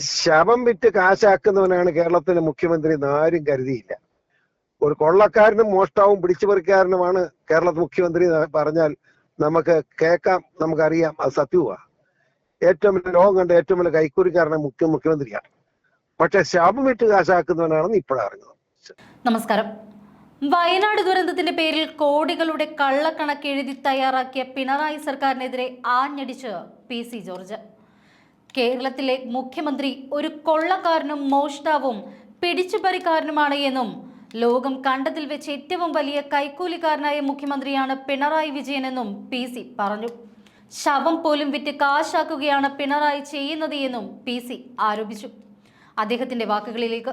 ശവം വിറ്റ് കാശാക്കുന്നവനാണ് കേരളത്തിലെ മുഖ്യമന്ത്രി എന്ന് ആരും കരുതിയില്ല. ഒരു കൊള്ളക്കാരനും മോഷ്ടാവും പിടിച്ചുപറിക്കാരനുമാണ് കേരളത്തിൽ മുഖ്യമന്ത്രി പറഞ്ഞാൽ നമുക്ക് കേൾക്കാം നമുക്കറിയാം. അത് സത്യവുമാണ് ഏറ്റവും വലിയ ലോകം കണ്ട ഏറ്റവും വലിയ കൈക്കൂലിക്കാരനെ മുഖ്യ മുഖ്യമന്ത്രിയാണ്. പക്ഷെ ശവം വിട്ട് കാശാക്കുന്നവനാണെന്ന് ഇപ്പോഴാണ് അറിഞ്ഞത്. നമസ്കാരം. വയനാട് ദുരന്തത്തിന്റെ പേരിൽ കോടികളുടെ കള്ളക്കണക്ക് എഴുതി തയ്യാറാക്കിയ പിണറായി സർക്കാരിനെതിരെ ആഞ്ഞടിച്ച് പി സി ജോർജ്. കേരളത്തിലെ മുഖ്യമന്ത്രി ഒരു കൊള്ളക്കാരനും മോഷ്ടാവും പിടിച്ചുപറിക്കാരനുമാണ് എന്നും ലോകം കണ്ടതിൽ വെച്ച് ഏറ്റവും വലിയ കൈക്കൂലിക്കാരനായ മുഖ്യമന്ത്രിയാണ് പിണറായി വിജയനെന്നും പി സി പറഞ്ഞു. ശവം പോലും വിറ്റ് കാശാക്കുകയാണ് പിണറായി ചെയ്യുന്നത് എന്നും പി സി ആരോപിച്ചു. അദ്ദേഹത്തിന്റെ വാക്കുകളിലേക്ക്.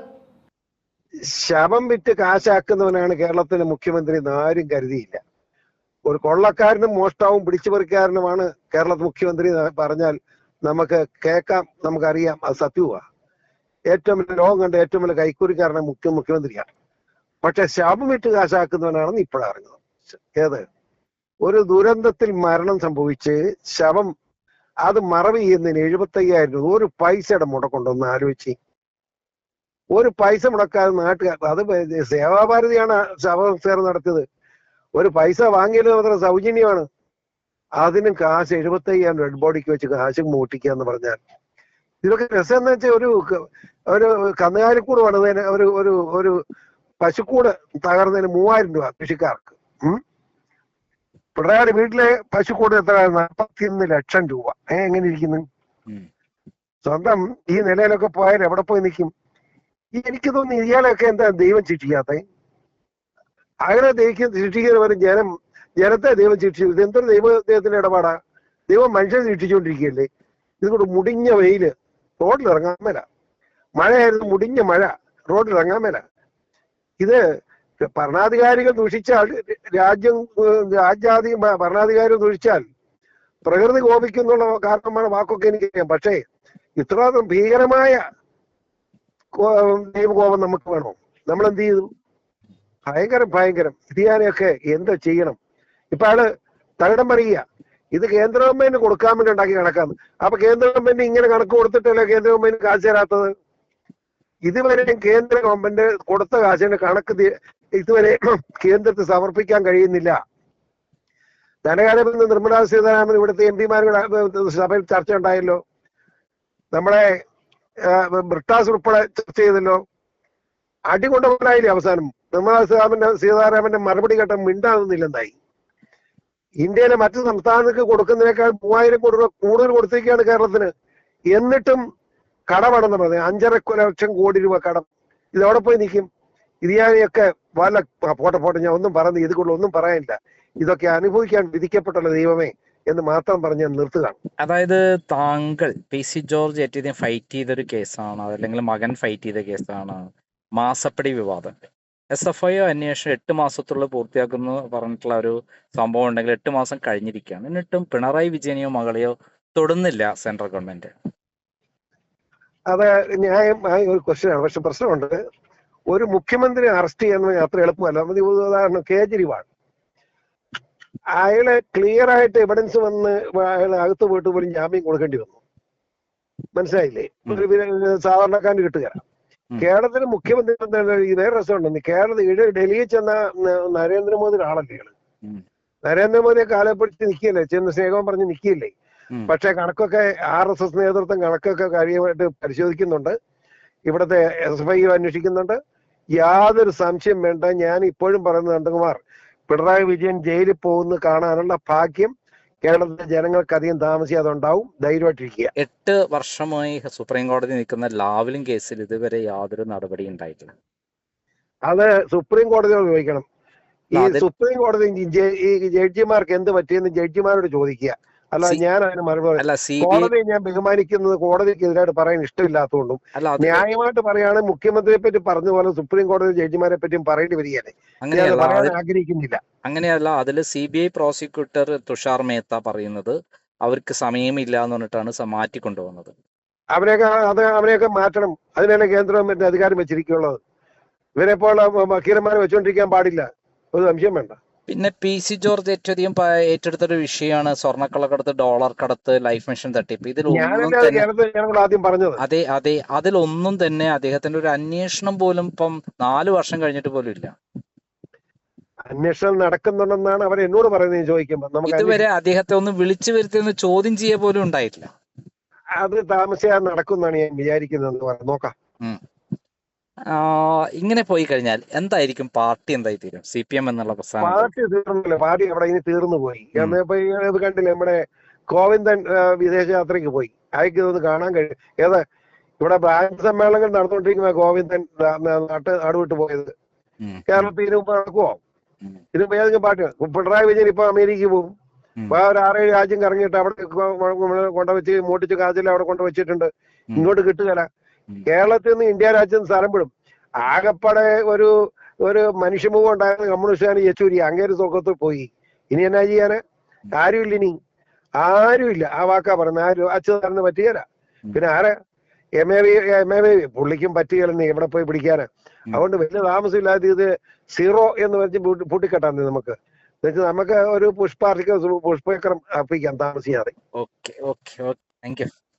ശവം വിറ്റ് കാശാക്കുന്നവനാണ് കേരളത്തിലെ മുഖ്യമന്ത്രി എന്ന് ആരും കരുതിയില്ല. ഒരു കൊള്ളക്കാരനും മോഷ്ടാവും പിടിച്ചുപറിക്കാരനുമാണ് കേരളത്തിലെ മുഖ്യമന്ത്രി പറഞ്ഞാൽ നമുക്ക് കേൾക്കാം നമുക്കറിയാം അത് സത്യവുമാണ് ഏറ്റവും വലിയ ലോകം കണ്ട ഏറ്റവും വലിയ കൈക്കൂലിക്കാരനെ മുഖ്യ മുഖ്യമന്ത്രിയാണ്. പക്ഷെ ശവം വിറ്റ് കാശാക്കുന്നവനാണെന്ന് ഇപ്പോഴാണ് അറിഞ്ഞത്. ഏത്? ഒരു ദുരന്തത്തിൽ മരണം സംഭവിച്ച് ശവം അത് മറവ് ചെയ്യുന്നതിന് എഴുപത്തി അയ്യായിരം രൂപ ഒരു പൈസയുടെ മുടക്കുണ്ടോ ആലോചിച്ച് ഒരു പൈസ മുടക്കാതെ നാട്ടുകാർ അത് സേവാഭാരതിയാണ് ശവസംസ്കാരം നടത്തിയത്. ഒരു പൈസ വാങ്ങിയത് മാത്രം സൗജന്യമാണ്. അതിനും കാശ് എഴുപത്തയ്യായിരം റെഡ് ബോഡിക്ക് വെച്ച് കാശ് മൂട്ടിക്കുക എന്ന് പറഞ്ഞാൽ ഇതൊക്കെ രസം എന്ന് വെച്ചാൽ ഒരു ഒരു കന്നുകാലിക്കൂട് പണിതതിന് ഒരു ഒരു ഒരു പശുക്കൂട് തകർന്നതിന് മൂവായിരം രൂപ കൃഷിക്കാർക്ക്. പിള്ളേരുടെ പിണറായി വീട്ടിലെ പശുക്കൂട് എത്ര? നാൽപ്പത്തിയൊന്ന് ലക്ഷം രൂപ. ഏ എങ്ങനെ ഇരിക്കുന്നു. സ്വന്തം ഈ നിലയിലൊക്കെ പോയാൽ എവിടെ പോയി നിൽക്കും? എനിക്ക് തോന്നുന്നു ഇയാളൊക്കെ എന്താ ദൈവം ശിക്ഷിക്കാത്ത? അങ്ങനെ ദൈവം ശിക്ഷിക്കുന്നവരും ജനം ജനത്തെ ദൈവം ശിക്ഷിച്ചു. എന്തൊരു ദൈവ ദൈവത്തിന്റെ ഇടപാടാ? ദൈവം മനുഷ്യനെ ശിക്ഷിച്ചുകൊണ്ടിരിക്കുകയല്ലേ? ഇതുകൊണ്ട് മുടിഞ്ഞ വെയിൽ റോഡിൽ ഇറങ്ങാൻ മേല. മഴയായിരുന്നു മുടിഞ്ഞ മഴ റോഡിൽ ഇറങ്ങാൻ മേല. ഇത് ഭരണാധികാരികൾ ദൂഷിച്ചാൽ രാജ്യം രാജ്യാധി ഭരണാധികാരികൾ ദൂഷിച്ചാൽ പ്രകൃതി കോപിക്കുന്നുള്ള കാരണമാണ് വാക്കൊക്കെ എനിക്കറിയാം. പക്ഷേ ഇത്രമാത്രം ഭീകരമായ ദൈവകോപം നമുക്ക് വേണോ? നമ്മൾ എന്ത് ചെയ്തു? ഭയങ്കരം ഭയങ്കരം. ഇത് ഞാനൊക്കെ എന്താ ചെയ്യണം? ഇപ്പൊ ആൾ തകിടം പറയുക ഇത് കേന്ദ്ര ഗവൺമെന്റിന് കൊടുക്കാൻ വേണ്ടി ഉണ്ടാക്കി കണക്കാന്ന് അപ്പൊ കേന്ദ്ര ഗവൺമെന്റ് ഇങ്ങനെ കണക്ക് കൊടുത്തിട്ടല്ലേ കേന്ദ്ര ഗവൺമെന്റ് കാശ് തരാത്തത്? ഇതുവരെ കേന്ദ്ര ഗവൺമെന്റ് കൊടുത്ത കാശിന്റെ കണക്ക് ഇതുവരെ കേന്ദ്രത്തിൽ സമർപ്പിക്കാൻ കഴിയുന്നില്ല. ധനകാര്യമന്ത്രി നിർമ്മലാ സീതാരാമൻ ഇവിടുത്തെ എം പിമാരുടെ സഭയിൽ ചർച്ച ഉണ്ടായല്ലോ. നമ്മളെ ബ്രിട്ടാസ് ഉൾപ്പെടെ ചർച്ച ചെയ്തല്ലോ. അടികൊണ്ടവരായില്ലേ അവസാനം. നിർമ്മലാ സീതാരാമന്റെ സീതാരാമന്റെ മറുപടി കേട്ട മിണ്ടാകുന്നില്ലെന്നായി ഇന്ത്യയിലെ മറ്റു സംസ്ഥാനങ്ങൾക്ക് കൊടുക്കുന്നതിനേക്കാൾ മൂവായിരം കോടി രൂപ കൂടുതൽ കൊടുത്തിരിക്കുകയാണ് കേരളത്തിന്. എന്നിട്ടും കടമാണെന്ന് പറഞ്ഞത് അഞ്ചര ലക്ഷം കോടി രൂപ കടം. ഇതവിടെ പോയി നിൽക്കും ഇതിയാനെയൊക്കെ വല്ല പോട്ടെ പോട്ടെ ഞാൻ ഒന്നും പറയുന്നത് ഇത് ഒന്നും പറയാനില്ല. ഇതൊക്കെ അനുഭവിക്കാൻ വിധിക്കപ്പെട്ടുള്ള ദൈവമേ എന്ന് മാത്രം പറഞ്ഞ് നിർത്തുകയാണ്. അതായത് താങ്കൾ പി സി ജോർജ് ഏറ്റവും ഫൈറ്റ് ചെയ്തൊരു കേസാണ്. അല്ലെങ്കിൽ മകൻ ഫൈറ്റ് ചെയ്ത കേസാണ്. മാസപ്പടി വിവാദം. എസ് എഫ് ഐ അന്വേഷണം എട്ട് മാസത്തുള്ളിൽ പൂർത്തിയാക്കുന്നു പറഞ്ഞിട്ടുള്ള ഒരു സംഭവം ഉണ്ടെങ്കിൽ എട്ട് മാസം കഴിഞ്ഞിരിക്കുകയാണ്. എന്നിട്ടും പിണറായി വിജയനെയോ മകളെയോ തൊടുന്നില്ല സെൻട്രൽ ഗവൺമെന്റ്. അത് ന്യായമായ ഒരു ക്വസ്റ്റ്യൻ ആണ്. പക്ഷെ പ്രശ്നമുണ്ട്. ഒരു മുഖ്യമന്ത്രി അറസ്റ്റ് ചെയ്യുന്നത് അത്ര എളുപ്പമല്ല. മതി ഉദാഹരണം കേജ്രിവാൾ. അയാളെ ക്ലിയർ ആയിട്ട് എവിഡൻസ് വന്ന് അയാളെ അകത്ത് പോയിട്ട് പോലും ജാമ്യം കൊടുക്കേണ്ടി വന്നു. മനസ്സിലായില്ലേ. ഒരു സാധാരണക്കാരന് കിട്ടുകയില്ല ഉം. കേരളത്തിലെ മുഖ്യമന്ത്രി എന്താണ് ഈ വേറെ രസമുണ്ട്. കേരളത്തിൽ ഡൽഹിയിൽ ചെന്ന നരേന്ദ്രമോദി നരേന്ദ്രമോദിയുടെ ഉം. നരേന്ദ്രമോദിയെ കാലപ്പെടുത്തി നിൽക്കിയല്ലേ ചെന്ന് സ്നേഹം പറഞ്ഞ് നിൽക്കിയല്ലേ പക്ഷെ കണക്കൊക്കെ ആർ എസ് എസ് നേതൃത്വം കണക്കൊക്കെ കാര്യമായിട്ട് പരിശോധിക്കുന്നുണ്ട്. ഇവിടുത്തെ എസ് എഫ് ഐ അന്വേഷിക്കുന്നുണ്ട്. യാതൊരു സംശയം വേണ്ട. ഞാൻ ഇപ്പോഴും പറയുന്നത് നന്ദകുമാർ പിണറായി വിജയൻ ജയിലിൽ പോകുന്ന കാണാനുള്ള ഭാഗ്യം കേരളത്തിലെ ജനങ്ങൾക്ക് അധികം താമസിയാതെ ഉണ്ടാവും. ധൈര്യമായിട്ടിരിക്കുക. എട്ട് വർഷമായി സുപ്രീം കോടതി നിൽക്കുന്ന ലാവലിൻ കേസിൽ ഇതുവരെ യാതൊരു നടപടി ഉണ്ടായിട്ടില്ല. അത് സുപ്രീം കോടതിയോട് ചോദിക്കണം ഈ സുപ്രീം കോടതി ഈ ജഡ്ജിമാർക്ക് എന്ത് പറ്റിയെന്ന് ജഡ്ജിമാരോട് ചോദിക്കുക. അല്ല ഞാൻ അതിന് മറുപടി കോടതിയെ ഞാൻ ബഹുമാനിക്കുന്നത് കോടതിക്കെതിരായിട്ട് പറയാൻ ഇഷ്ടമില്ലാത്തതുകൊണ്ടും ന്യായമായിട്ട് പറയുകയാണെങ്കിൽ മുഖ്യമന്ത്രിയെ പറ്റി പറഞ്ഞ പോലെ സുപ്രീം കോടതി ജഡ്ജിമാരെ പറ്റിയും പറയേണ്ടി വരികയാണ്. അങ്ങനെയല്ല ആഗ്രഹിക്കുന്നില്ല. അങ്ങനെയല്ല അതിൽ C B I prosecutor Tushar Mehta പറയുന്നത് അവർക്ക് സമയമില്ല എന്ന് പറഞ്ഞിട്ടാണ് മാറ്റിക്കൊണ്ടുവന്നത് അവരെയൊക്കെ അത് അവരെയൊക്കെ മാറ്റണം. അതിനാണ് കേന്ദ്ര ഗവൺമെന്റ് അധികാരം വെച്ചിരിക്കുള്ളത് ഇവരെ വക്കീലന്മാരെ വെച്ചുകൊണ്ടിരിക്കാൻ പാടില്ല. ഒരു സംശയം വേണ്ട. പിന്നെ പി സി ജോർജ് ഏറ്റവും അധികം പ- ഏറ്റെടുത്തൊരു വിഷയമാണ് സ്വർണക്കള്ളക്കടത്ത് ഡോളർ കടത്ത് ലൈഫ് മിഷൻ തട്ടിപ്പ് ഞാനല്ലേ അത് അതെ അതെ. അതിലൊന്നും തന്നെ അദ്ദേഹത്തിന്റെ ഒരു അന്വേഷണം പോലും ഇപ്പം നാല് വർഷം കഴിഞ്ഞിട്ട് പോലും ഇല്ല. അന്വേഷണം നടക്കുന്നുണ്ടെന്നാണ് അവർ എന്നോട് പറയുന്നത് ചോദിക്കുമ്പോൾ ഇതുവരെ അദ്ദേഹത്തെ ഒന്ന് വിളിച്ചു വരുത്തി ഒന്ന് ചോദ്യം ചെയ്യ പോലും ഉണ്ടായിട്ടില്ല. അത് താമസിയാതെ നടക്കുന്നാണ് ഞാൻ വിചാരിക്കുന്നത് നോക്കാം. ഇങ്ങനെ പോയി കഴിഞ്ഞാൽ എന്തായിരിക്കും? പാർട്ടി എന്തായി തീരും സി പി എം എന്നുള്ള പ്രസ്ഥാനം. പാർട്ടി തീർന്നില്ല. പാർട്ടി അവിടെ ഇനി തീർന്നു പോയി. അത് ഇത് കണ്ടില്ലേ നമ്മുടെ ഗോവിന്ദൻ വിദേശ വിദേശയാത്രയ്ക്ക് പോയി. അയക്ക് ഇതൊന്ന് കാണാൻ കഴിയും ഏതാ ഇവിടെ ബാങ്ക് സമ്മേളനങ്ങൾ നടന്നുകൊണ്ടിരിക്കുന്ന ഗോവിന്ദൻ നാട്ട് നാടുവിട്ട് പോയത്. കേരളത്തിൽ ഇതിനു മുമ്പ് നടക്കുവോ? ഉം, ഇതിന് ഏതെങ്കിലും പാർട്ടി പിണറായി വിജയൻ ഇപ്പൊ അമേരിക്കയിൽ പോകും. ഒരു ആറേഴ് രാജ്യം കറങ്ങിയിട്ട് അവിടെ കൊണ്ടുവച്ച് മോട്ടിച്ച് കാതിൽ അവിടെ കൊണ്ടുവച്ചിട്ടുണ്ട്. ഇങ്ങോട്ട് കിട്ടുകയില്ല. കേരളത്തിൽ നിന്ന് ഇന്ത്യ രാജ്യം സ്ഥലം വിടും. ആകപ്പാടെ ഒരു ഒരു മനുഷ്യമുഖം ഉണ്ടായിരുന്ന കമ്മ്യൂണിസ്റ്റുകാരൻ യെച്ചൂരി അങ്ങേര് സുഖത്ത് പോയി. ഇനി എന്നാ ചെയ്യാന്? ആരുമില്ല ഇനി. ആരുമില്ല. ആ വാക്കാ പറയുന്നത് ആരും അച്യുതാനന്ന് പറ്റുകയല്ല പിന്നെ ആരെ? M A V M A V പുള്ളിക്കും പറ്റുകയില്ലെന്ന് എവിടെ പോയി പിടിക്കാന്? അതുകൊണ്ട് വലിയ താമസമില്ലാതെ ഇത് സീറോ എന്ന് പറഞ്ഞ് പൂട്ടി- പൂട്ടിക്കെട്ടാൻ നമുക്ക്. എന്നുവെച്ചാൽ നമുക്ക് ഒരു പുഷ്പാർഹിക്ക അർപ്പിക്കാം താമസിയാതെ. Okay okay okay. Thank you.